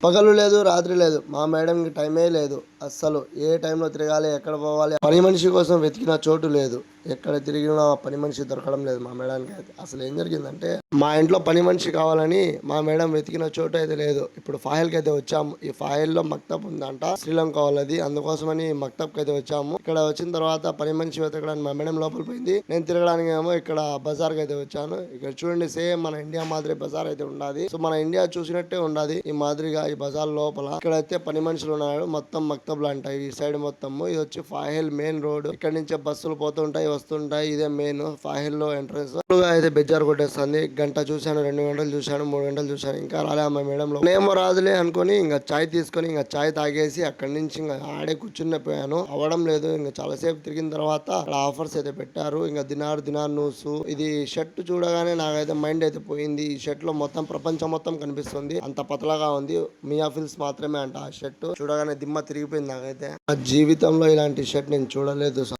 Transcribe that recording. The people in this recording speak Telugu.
పగలు లేదు రాత్రి లేదు. మా మేడంకి టైమే లేదు. అస్సలు ఏ టైంలో తిరగాలి ఎక్కడ పోవాలి పని మనిషి కోసం వెతికిన చోటు లేదు. ఎక్కడ తిరిగినా పని మనిషి దొరకడం లేదు మా మేడానికి. అయితే అసలు ఏం జరిగిందంటే మా ఇంట్లో పని మనిషి కావాలని మా మేడం వెతికిన చోటు అయితే లేదు. ఇప్పుడు ఫాయిల్కి అయితే వచ్చాము. ఈ ఫాయిల్లో మక్తబ్ ఉందంట. శ్రీలంక వాళ్ళది. అందుకోసమని మక్తబ్కి అయితే వచ్చాము. ఇక్కడ వచ్చిన తర్వాత పని మనిషి వెతకడానికి మా మేడం లోపల పోయింది. నేను తిరగడానికి ఏమో ఇక్కడ బజార్కి అయితే వచ్చాను. ఇక్కడ చూడండి సేమ్ మన ఇండియా మాదిరి బజార్ అయితే ఉండాది. సో మన ఇండియా చూసినట్టే ఉండాది ఈ మాదిరిగా ఈ బజార్ లోపల. ఇక్కడ అయితే పని మనుషులు ఉన్నారు. మొత్తం మక్తబ్లు అంటాయి ఈ సైడ్ మొత్తము. ఇది వచ్చి ఫాయిల్ మెయిన్ రోడ్. ఇక్కడ నుంచే బస్సులు పోతుంటాయి వస్తుంటాయి. ఇదే మెయిన్ ఫాహిల్లో ఎంట్రన్స్ అయితే బెజ్జారు కొట్టేస్తుంది. గంట చూశాను రెండు గంటలు చూశాను మూడు గంటలు చూశాను. ఇంకా రాలే అమ్మాయి మేడం నేమో రాదులే అనుకొని ఇంకా చాయ్ తీసుకొని ఇంకా చాయ్ తాగేసి అక్కడి నుంచి ఇంకా ఆడే కూర్చుని పోయాను. అవడం లేదు. ఇంకా చాలాసేపు తిరిగిన తర్వాత ఆఫర్స్ అయితే పెట్టారు. ఇంకా దినార్ దినార్ న్యూస్ ఇది షర్ట్ చూడగానే నాకైతే మైండ్ అయితే పోయింది. ఈ షర్ట్లో మొత్తం ప్రపంచం మొత్తం కనిపిస్తుంది. అంత పతలగా ఉంది. మియా ఫిల్స్ మాత్రమే అంట ఆ షర్ట్. చూడగానే దిమ్మ తిరిగిపోయింది నాకైతే. నా జీవితంలో ఇలాంటి షర్ట్ నేను చూడలేదు.